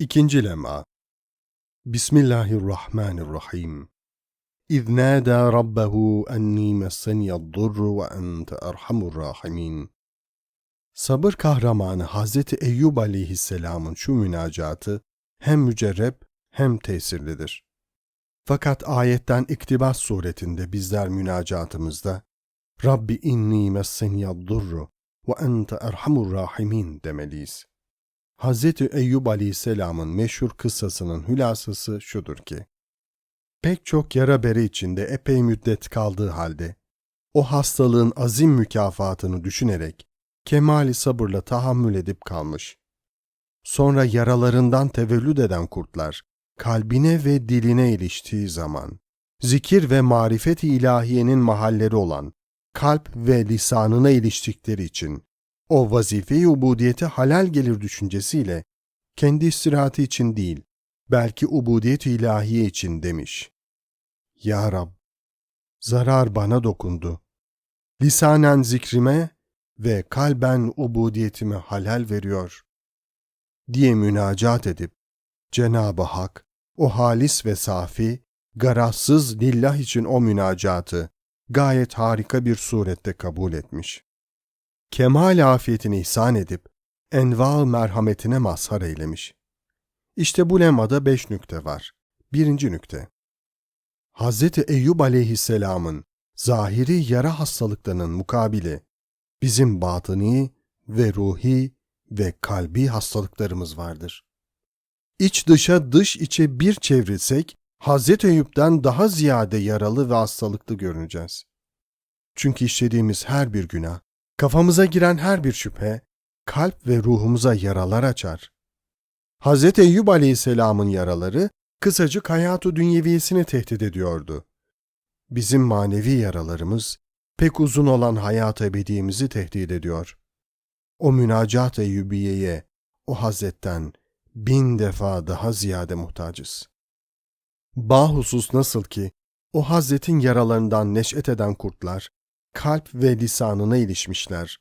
İkinci lema Bismillahirrahmanirrahim İz nâdâ rabbehu enni messeniyad-durru ve ente erhamur rahimin. Sabır kahramanı Hazreti Eyyub aleyhisselamın şu münacatı hem mücerreb hem tesirlidir. Fakat ayetten iktibas suretinde bizler münacatımızda Rabbi inni messeniyad-durru ve ente erhamur rahimin demeliyiz. Hazreti Eyyub Aleyhisselam'ın meşhur kıssasının hülasası şudur ki, pek çok yara bere içinde epey müddet kaldığı halde, o hastalığın azim mükafatını düşünerek kemali sabırla tahammül edip kalmış. Sonra yaralarından tevellüd eden kurtlar, kalbine ve diline iliştiği zaman, zikir ve marifet-i ilahiyenin mahalleri olan kalp ve lisanına iliştikleri için, o vazife-i ubudiyete halal gelir düşüncesiyle kendi istirahati için değil, belki ubudiyet-i ilahiye için demiş. Ya Rab, zarar bana dokundu. Lisanen zikrime ve kalben ubudiyetime halal veriyor. Diye münacat edip, Cenab-ı Hak, o halis ve safi, garazsız lillah için o münacatı gayet harika bir surette kabul etmiş kemal afiyetini ihsan edip enva merhametine mazhar eylemiş. İşte bu lemada beş nükte var. Birinci nükte. Hz. Eyyub aleyhisselamın zahiri yara hastalıklarının mukabili bizim batıni ve ruhi ve kalbi hastalıklarımız vardır. İç dışa dış içe bir çevrilsek Hz. Eyüp'ten daha ziyade yaralı ve hastalıklı görüneceğiz. Çünkü işlediğimiz her bir günah Kafamıza giren her bir şüphe, kalp ve ruhumuza yaralar açar. Hz. Eyyub aleyhisselamın yaraları, kısacık hayatı dünyeviyesini tehdit ediyordu. Bizim manevi yaralarımız, pek uzun olan hayat ebediyemizi tehdit ediyor. O münacat Eyyubiye'ye, o Hazretten bin defa daha ziyade muhtacız. Bahusus nasıl ki, o Hazretin yaralarından neşet eden kurtlar, kalp ve lisanına ilişmişler.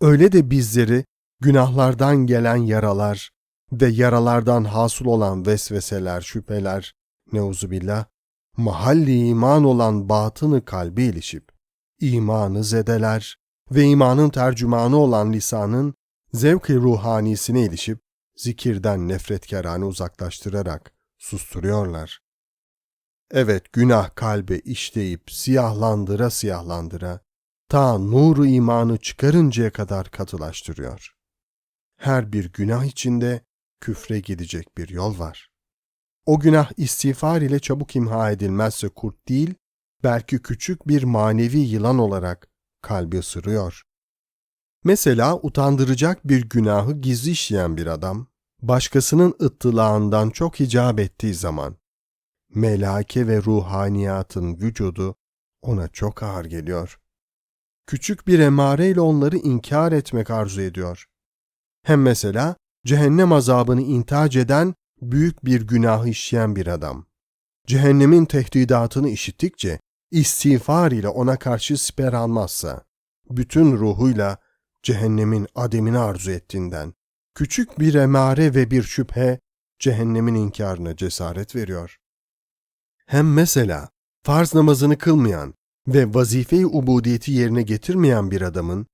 Öyle de bizleri günahlardan gelen yaralar ve yaralardan hasıl olan vesveseler, şüpheler, neuzubillah, mahalli iman olan batını kalbi ilişip, imanı zedeler ve imanın tercümanı olan lisanın zevk-i ruhanisine ilişip, zikirden nefretkarane uzaklaştırarak susturuyorlar. Evet günah kalbe işleyip siyahlandıra siyahlandıra, ta nuru imanı çıkarıncaya kadar katılaştırıyor. Her bir günah içinde küfre gidecek bir yol var. O günah istiğfar ile çabuk imha edilmezse kurt değil, belki küçük bir manevi yılan olarak kalbi ısırıyor. Mesela utandıracak bir günahı gizli işleyen bir adam, başkasının ıttılağından çok icap ettiği zaman, melake ve ruhaniyatın vücudu ona çok ağır geliyor küçük bir emareyle onları inkar etmek arzu ediyor. Hem mesela cehennem azabını intihac eden büyük bir günah işleyen bir adam. Cehennemin tehdidatını işittikçe istiğfar ile ona karşı siper almazsa, bütün ruhuyla cehennemin ademini arzu ettiğinden, küçük bir emare ve bir şüphe cehennemin inkarına cesaret veriyor. Hem mesela farz namazını kılmayan ve vazife-i ubudiyeti yerine getirmeyen bir adamın,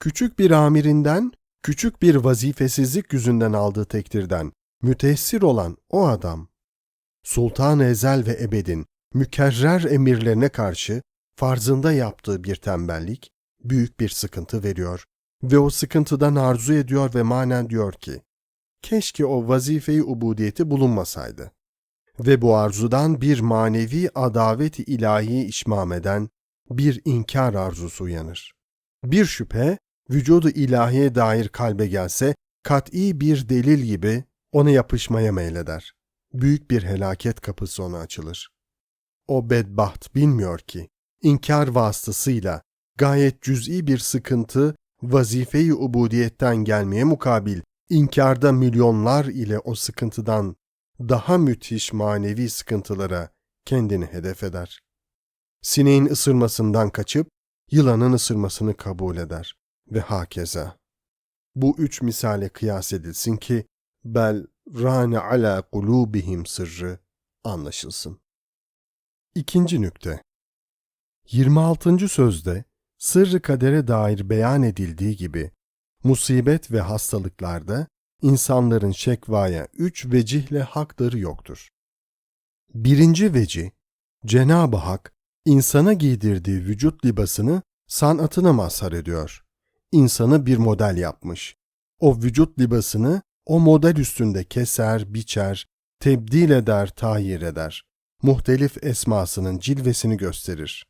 küçük bir amirinden, küçük bir vazifesizlik yüzünden aldığı tektirden müteessir olan o adam, Sultan Ezel ve Ebed'in mükerrer emirlerine karşı farzında yaptığı bir tembellik büyük bir sıkıntı veriyor ve o sıkıntıdan arzu ediyor ve manen diyor ki, keşke o vazife-i ubudiyeti bulunmasaydı. Ve bu arzudan bir manevi adavet-i ilahi işmam eden bir inkar arzusu uyanır. Bir şüphe, vücudu ilahiye dair kalbe gelse, kat'i bir delil gibi ona yapışmaya meyleder. Büyük bir helaket kapısı ona açılır. O bedbaht bilmiyor ki, inkar vasıtasıyla gayet cüz'i bir sıkıntı vazife-i ubudiyetten gelmeye mukabil inkarda milyonlar ile o sıkıntıdan daha müthiş manevi sıkıntılara kendini hedef eder sineğin ısırmasından kaçıp yılanın ısırmasını kabul eder ve hakeza. Bu üç misale kıyas edilsin ki bel râne ala kulûbihim sırrı anlaşılsın. İkinci nükte 26. sözde sırrı kadere dair beyan edildiği gibi musibet ve hastalıklarda insanların şekvaya üç vecihle hakları yoktur. Birinci veci, Cenab-ı Hak insana giydirdiği vücut libasını sanatına mazhar ediyor. İnsanı bir model yapmış. O vücut libasını o model üstünde keser, biçer, tebdil eder, tahir eder. Muhtelif esmasının cilvesini gösterir.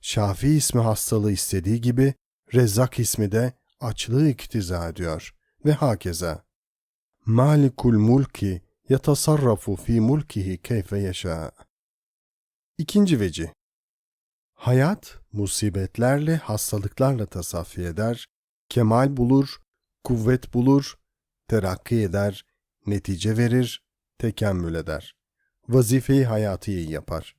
Şafi ismi hastalığı istediği gibi Rezzak ismi de açlığı iktiza ediyor ve hakeza. Malikul mulki yetasarrafu fi mulkihi keyfe yaşa. İkinci veci. Hayat musibetlerle, hastalıklarla tasaffi eder, kemal bulur, kuvvet bulur, terakki eder, netice verir, tekemmül eder. Vazifeyi hayatıyı yapar.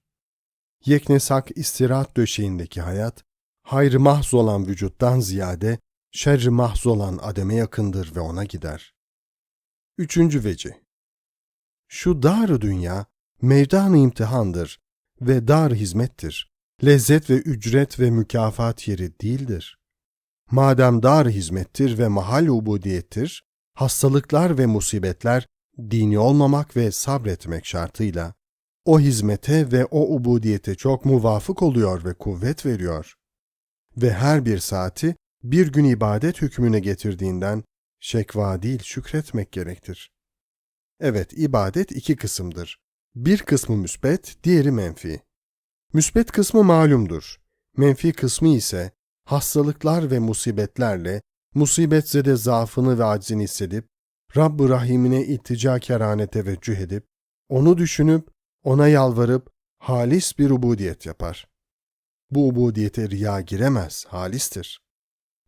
Yeknesak istirahat döşeğindeki hayat, hayrı mahz olan vücuttan ziyade şerri mahz olan ademe yakındır ve ona gider. Üçüncü veci. Şu dar dünya meydan imtihandır ve dar hizmettir. Lezzet ve ücret ve mükafat yeri değildir. Madem dar hizmettir ve mahal ubudiyettir, hastalıklar ve musibetler dini olmamak ve sabretmek şartıyla o hizmete ve o ubudiyete çok muvafık oluyor ve kuvvet veriyor. Ve her bir saati bir gün ibadet hükmüne getirdiğinden şekva değil şükretmek gerektir. Evet, ibadet iki kısımdır. Bir kısmı müsbet, diğeri menfi. Müsbet kısmı malumdur. Menfi kısmı ise hastalıklar ve musibetlerle musibetzede zaafını ve aczini hissedip Rabb-ı Rahim'ine iltica kerane teveccüh edip onu düşünüp ona yalvarıp halis bir ubudiyet yapar. Bu ubudiyete riya giremez, halistir.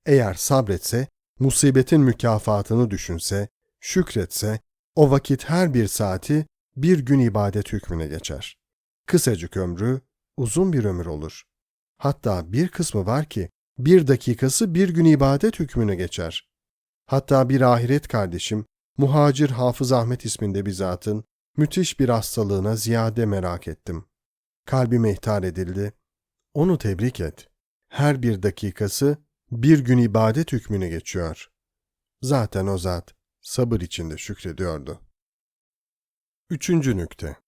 Eğer sabretse, musibetin mükafatını düşünse, şükretse, o vakit her bir saati bir gün ibadet hükmüne geçer. Kısacık ömrü, uzun bir ömür olur. Hatta bir kısmı var ki, bir dakikası bir gün ibadet hükmüne geçer. Hatta bir ahiret kardeşim, Muhacir Hafız Ahmet isminde bir zatın, müthiş bir hastalığına ziyade merak ettim. Kalbime ihtar edildi. Onu tebrik et. Her bir dakikası bir gün ibadet hükmüne geçiyor. Zaten o zat sabır içinde şükrediyordu. Üçüncü nükte.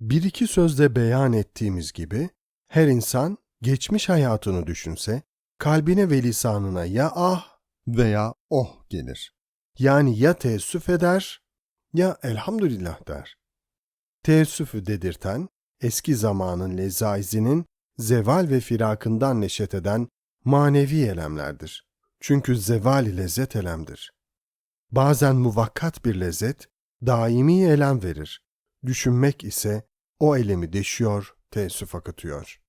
Bir iki sözde beyan ettiğimiz gibi, her insan geçmiş hayatını düşünse, kalbine ve lisanına ya ah veya oh gelir. Yani ya teessüf eder ya elhamdülillah der. Teessüfü dedirten, eski zamanın lezaizinin zeval ve firakından neşet eden manevi elemlerdir. Çünkü zeval lezzet elemdir. Bazen muvakkat bir lezzet, daimi elem verir. Düşünmek ise o elemi deşiyor, teessüf akıtıyor.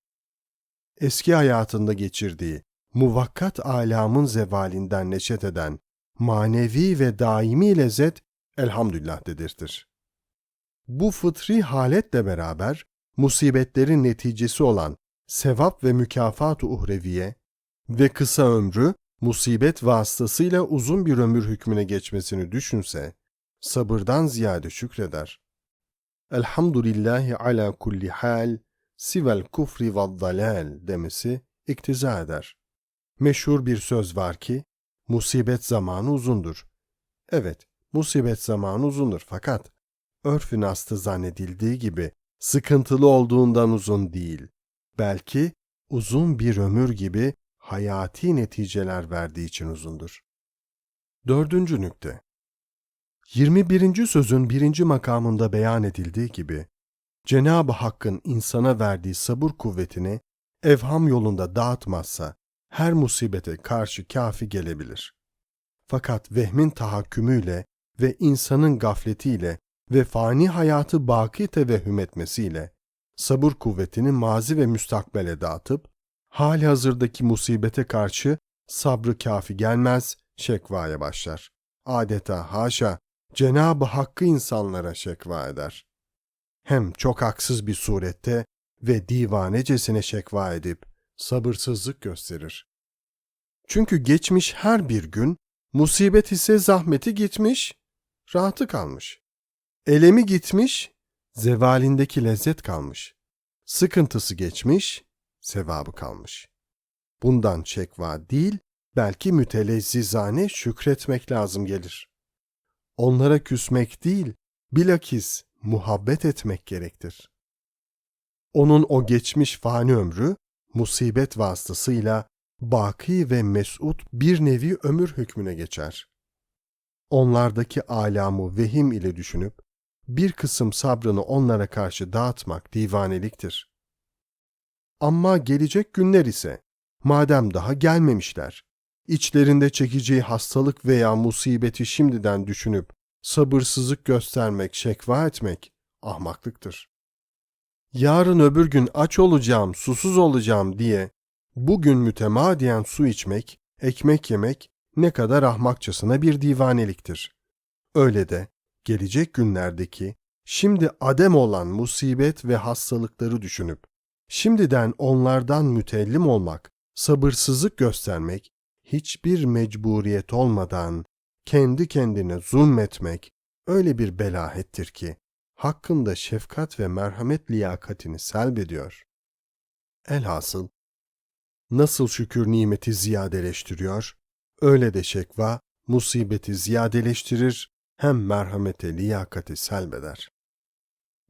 Eski hayatında geçirdiği muvakkat alamın zevalinden neşet eden manevi ve daimi lezzet elhamdülillah dedirtir. Bu fıtri haletle beraber musibetlerin neticesi olan sevap ve mükafat-ı uhreviye ve kısa ömrü musibet vasıtasıyla uzun bir ömür hükmüne geçmesini düşünse, sabırdan ziyade şükreder. Elhamdülillahi ala kulli hal, sivel kufri ve dalal demesi iktiza eder. Meşhur bir söz var ki, musibet zamanı uzundur. Evet, musibet zamanı uzundur fakat örfün astı zannedildiği gibi sıkıntılı olduğundan uzun değil. Belki uzun bir ömür gibi hayati neticeler verdiği için uzundur. Dördüncü nükte 21. sözün birinci makamında beyan edildiği gibi, Cenab-ı Hakk'ın insana verdiği sabır kuvvetini evham yolunda dağıtmazsa her musibete karşı kafi gelebilir. Fakat vehmin tahakkümüyle ve insanın gafletiyle ve fani hayatı baki tevehhüm etmesiyle sabır kuvvetini mazi ve müstakbele dağıtıp hali hazırdaki musibete karşı sabrı kafi gelmez, şekvaya başlar. Adeta haşa Cenab-ı Hakk'ı insanlara şekva eder. Hem çok haksız bir surette ve divanecesine şekva edip sabırsızlık gösterir. Çünkü geçmiş her bir gün, musibet ise zahmeti gitmiş, rahatı kalmış. Elemi gitmiş, zevalindeki lezzet kalmış. Sıkıntısı geçmiş, sevabı kalmış. Bundan şekva değil, belki mütelezzizane şükretmek lazım gelir. Onlara küsmek değil, bilakis muhabbet etmek gerektir. Onun o geçmiş fani ömrü, musibet vasıtasıyla baki ve mesut bir nevi ömür hükmüne geçer. Onlardaki alamı vehim ile düşünüp, bir kısım sabrını onlara karşı dağıtmak divaneliktir. Ama gelecek günler ise, madem daha gelmemişler, içlerinde çekeceği hastalık veya musibeti şimdiden düşünüp, sabırsızlık göstermek, şekva etmek ahmaklıktır. Yarın öbür gün aç olacağım, susuz olacağım diye bugün mütemadiyen su içmek, ekmek yemek ne kadar ahmakçasına bir divaneliktir. Öyle de gelecek günlerdeki şimdi adem olan musibet ve hastalıkları düşünüp şimdiden onlardan mütellim olmak, sabırsızlık göstermek, hiçbir mecburiyet olmadan kendi kendine zulmetmek öyle bir belahettir ki hakkında şefkat ve merhamet liyakatini selbediyor. Elhasıl nasıl şükür nimeti ziyadeleştiriyor, öyle de şekva musibeti ziyadeleştirir, hem merhamete liyakati selbeder.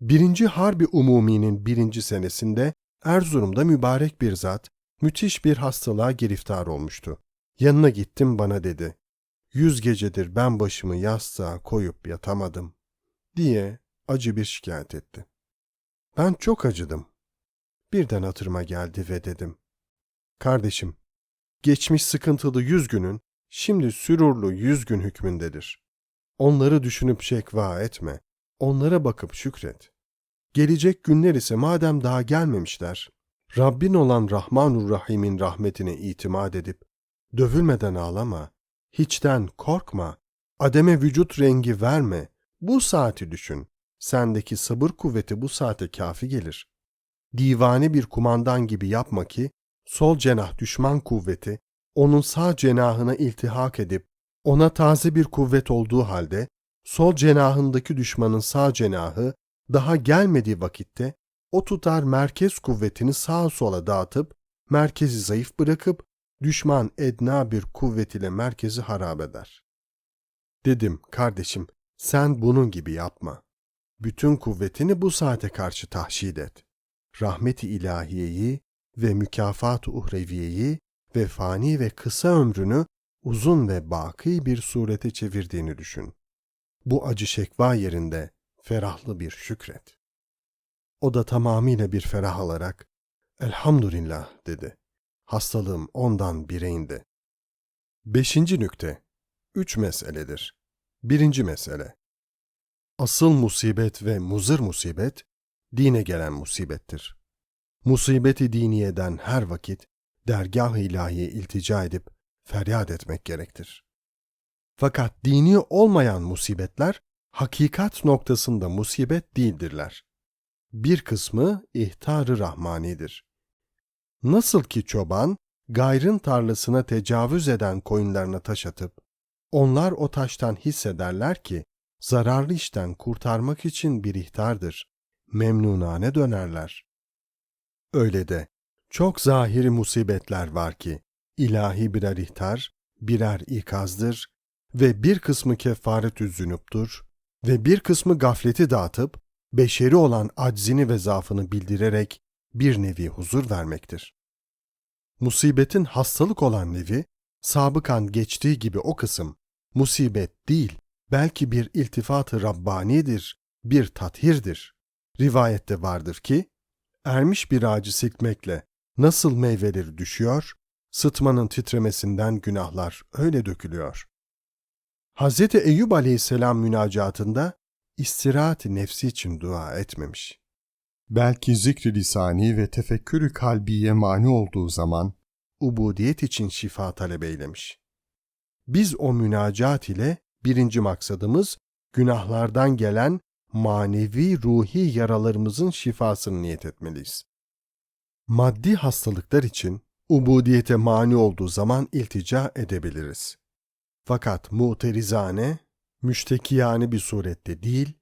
Birinci Harbi Umumi'nin birinci senesinde Erzurum'da mübarek bir zat, müthiş bir hastalığa giriftar olmuştu. Yanına gittim bana dedi, yüz gecedir ben başımı yastığa koyup yatamadım, diye acı bir şikayet etti. Ben çok acıdım. Birden hatırıma geldi ve dedim, Kardeşim, geçmiş sıkıntılı yüz günün, şimdi sürurlu yüz gün hükmündedir. Onları düşünüp şekva etme, onlara bakıp şükret. Gelecek günler ise madem daha gelmemişler, Rabbin olan Rahmanur Rahim'in rahmetine itimat edip, dövülmeden ağlama, hiçten korkma, ademe vücut rengi verme, bu saati düşün. Sendeki sabır kuvveti bu saate kafi gelir. Divane bir kumandan gibi yapma ki, sol cenah düşman kuvveti, onun sağ cenahına iltihak edip, ona taze bir kuvvet olduğu halde, sol cenahındaki düşmanın sağ cenahı daha gelmediği vakitte, o tutar merkez kuvvetini sağa sola dağıtıp, merkezi zayıf bırakıp, düşman edna bir kuvvet ile merkezi harap eder. Dedim, kardeşim, sen bunun gibi yapma. Bütün kuvvetini bu saate karşı tahşid et. Rahmeti ilahiyeyi ve mükafat-ı uhreviyeyi ve fani ve kısa ömrünü uzun ve baki bir surete çevirdiğini düşün. Bu acı şekva yerinde ferahlı bir şükret. O da tamamıyla bir ferah alarak, Elhamdülillah dedi. Hastalığım ondan bire indi. Beşinci nükte. Üç meseledir. Birinci mesele. Asıl musibet ve muzır musibet, dine gelen musibettir. Musibeti diniyeden her vakit dergah-ı ilahiye iltica edip feryat etmek gerektir. Fakat dini olmayan musibetler hakikat noktasında musibet değildirler. Bir kısmı ihtar-ı rahmanidir. Nasıl ki çoban gayrın tarlasına tecavüz eden koyunlarına taş atıp onlar o taştan hissederler ki zararlı işten kurtarmak için bir ihtardır. Memnunane dönerler. Öyle de çok zahiri musibetler var ki ilahi birer ihtar, birer ikazdır ve bir kısmı kefaret zünuptur ve bir kısmı gafleti dağıtıp beşeri olan aczini ve zaafını bildirerek bir nevi huzur vermektir. Musibetin hastalık olan nevi, sabıkan geçtiği gibi o kısım, musibet değil, belki bir iltifat-ı Rabbani'dir, bir tathirdir. Rivayette vardır ki, ermiş bir ağacı silkmekle nasıl meyveleri düşüyor, sıtmanın titremesinden günahlar öyle dökülüyor. Hz. Eyüp aleyhisselam münacatında istirahat nefsi için dua etmemiş. Belki zikri lisani ve tefekkürü kalbiye mani olduğu zaman ubudiyet için şifa talep eylemiş. Biz o münacat ile birinci maksadımız günahlardan gelen manevi ruhi yaralarımızın şifasını niyet etmeliyiz. Maddi hastalıklar için ubudiyete mani olduğu zaman iltica edebiliriz. Fakat muterizane müştekiyane bir surette değil,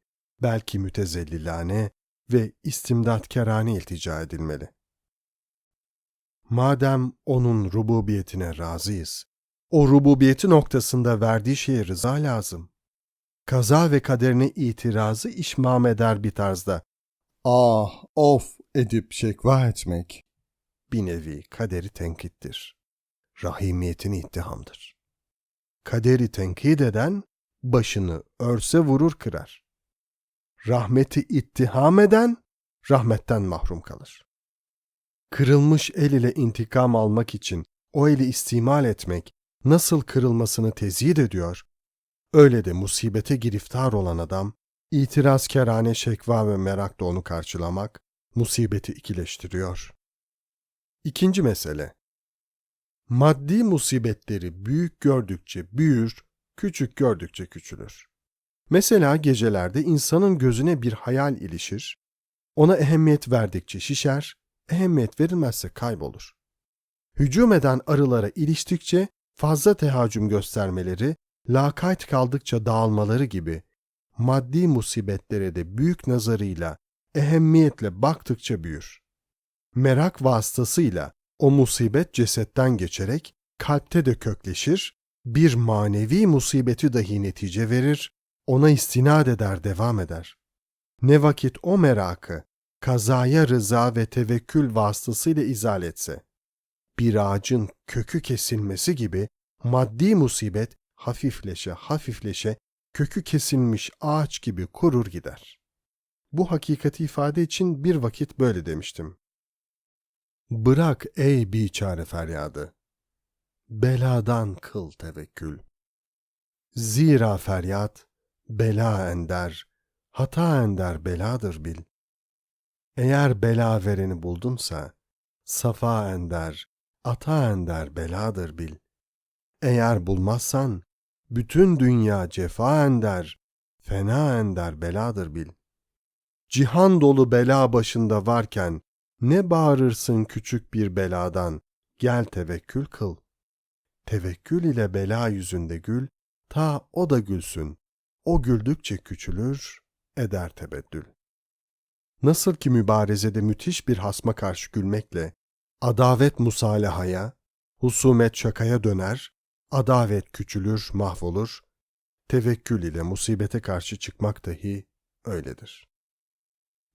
belki mütezellilane ve istimdatkerane iltica edilmeli. Madem onun rububiyetine razıyız, o rububiyeti noktasında verdiği şeye rıza lazım. Kaza ve kaderine itirazı işmam eder bir tarzda. Ah, of edip şekva etmek. Bir nevi kaderi tenkittir. Rahimiyetini ittihamdır. Kaderi tenkit eden, başını örse vurur kırar. Rahmeti ittiham eden, rahmetten mahrum kalır. Kırılmış el ile intikam almak için o eli istimal etmek nasıl kırılmasını tezyin ediyor, öyle de musibete giriftar olan adam, itirazkerane şekva ve merakla onu karşılamak, musibeti ikileştiriyor. İkinci mesele, maddi musibetleri büyük gördükçe büyür, küçük gördükçe küçülür. Mesela gecelerde insanın gözüne bir hayal ilişir, ona ehemmiyet verdikçe şişer, ehemmiyet verilmezse kaybolur. Hücum eden arılara iliştikçe fazla tehacüm göstermeleri, lakayt kaldıkça dağılmaları gibi maddi musibetlere de büyük nazarıyla, ehemmiyetle baktıkça büyür. Merak vasıtasıyla o musibet cesetten geçerek kalpte de kökleşir, bir manevi musibeti dahi netice verir, ona istinad eder devam eder. Ne vakit o merakı kazaya rıza ve tevekkül vasıtasıyla izal etse, bir ağacın kökü kesilmesi gibi maddi musibet hafifleşe hafifleşe kökü kesilmiş ağaç gibi kurur gider. Bu hakikati ifade için bir vakit böyle demiştim. Bırak ey biçare feryadı. Beladan kıl tevekkül. Zira feryat, bela ender, hata ender beladır bil. Eğer bela vereni buldunsa, safa ender, ata ender beladır bil. Eğer bulmazsan, bütün dünya cefa ender, fena ender beladır bil. Cihan dolu bela başında varken, ne bağırırsın küçük bir beladan, gel tevekkül kıl. Tevekkül ile bela yüzünde gül, ta o da gülsün. O güldükçe küçülür, eder tebeddül. Nasıl ki mübarezede müthiş bir hasma karşı gülmekle, adavet musalahaya, husumet şakaya döner, adavet küçülür, mahvolur, tevekkül ile musibete karşı çıkmak dahi öyledir.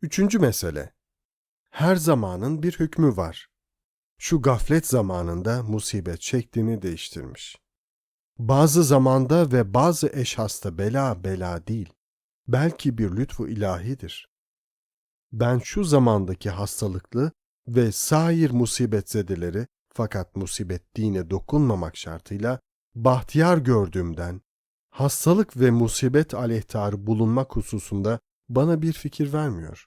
Üçüncü mesele, her zamanın bir hükmü var. Şu gaflet zamanında musibet şeklini değiştirmiş. Bazı zamanda ve bazı eşhasta bela bela değil, belki bir lütfu ilahidir. Ben şu zamandaki hastalıklı ve sair musibetzedeleri fakat musibet dine dokunmamak şartıyla bahtiyar gördüğümden hastalık ve musibet aleyhtarı bulunmak hususunda bana bir fikir vermiyor.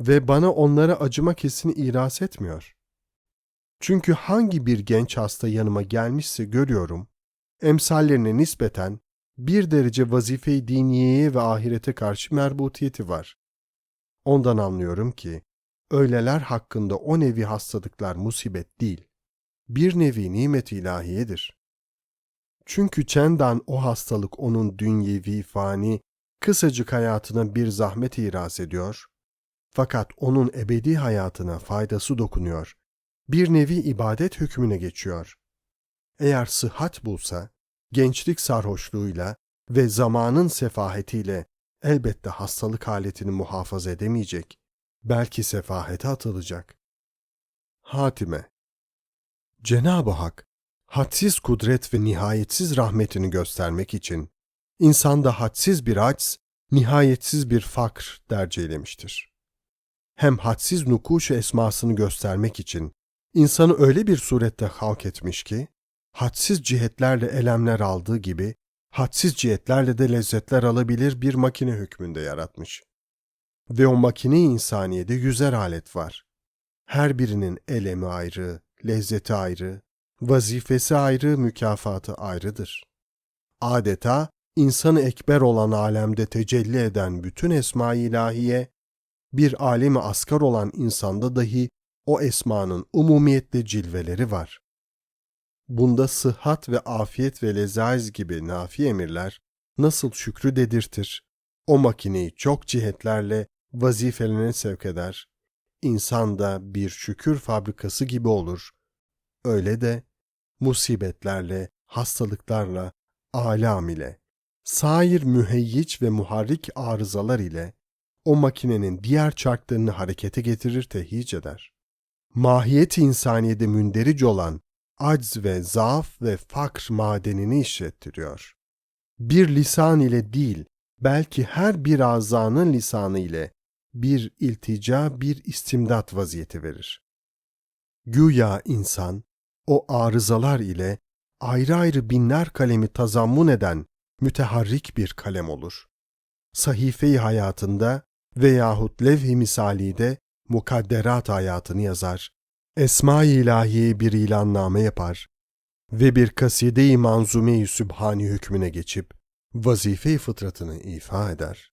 Ve bana onlara acıma kesin iras etmiyor. Çünkü hangi bir genç hasta yanıma gelmişse görüyorum, emsallerine nispeten bir derece vazife-i diniyeye ve ahirete karşı merbutiyeti var. Ondan anlıyorum ki, öyleler hakkında o nevi hastalıklar musibet değil, bir nevi nimet ilahiyedir. Çünkü çendan o hastalık onun dünyevi fani, kısacık hayatına bir zahmet iras ediyor, fakat onun ebedi hayatına faydası dokunuyor, bir nevi ibadet hükmüne geçiyor. Eğer sıhhat bulsa, gençlik sarhoşluğuyla ve zamanın sefahetiyle elbette hastalık aletini muhafaza edemeyecek, belki sefahete atılacak. Hatime Cenab-ı Hak, hadsiz kudret ve nihayetsiz rahmetini göstermek için, insanda hadsiz bir aç, nihayetsiz bir fakr dercelemiştir. Hem hadsiz nukuş esmasını göstermek için, insanı öyle bir surette halk etmiş ki, hadsiz cihetlerle elemler aldığı gibi, hadsiz cihetlerle de lezzetler alabilir bir makine hükmünde yaratmış. Ve o makine insaniyede yüzer alet var. Her birinin elemi ayrı, lezzeti ayrı, vazifesi ayrı, mükafatı ayrıdır. Adeta insanı ekber olan alemde tecelli eden bütün esma-i ilahiye, bir alemi asgar olan insanda dahi o esmanın umumiyetle cilveleri var. Bunda sıhhat ve afiyet ve lezaiz gibi nafi emirler nasıl şükrü dedirtir, o makineyi çok cihetlerle vazifelerine sevk eder. İnsan da bir şükür fabrikası gibi olur. Öyle de musibetlerle, hastalıklarla, alam ile, sair müheyyiç ve muharrik arızalar ile o makinenin diğer çarklarını harekete getirir tehyic eder. Mahiyet insaniyede münderic olan acz ve zaaf ve fakr madenini işlettiriyor. Bir lisan ile değil, belki her bir azanın lisanı ile bir iltica, bir istimdat vaziyeti verir. Güya insan, o arızalar ile ayrı ayrı binler kalemi tazammun eden müteharrik bir kalem olur. Sahife-i hayatında veyahut levh-i misalide mukadderat hayatını yazar, Esma-i ilahiye bir ilanname yapar ve bir kaside-i manzume-i sübhani hükmüne geçip vazife-i fıtratını ifa eder.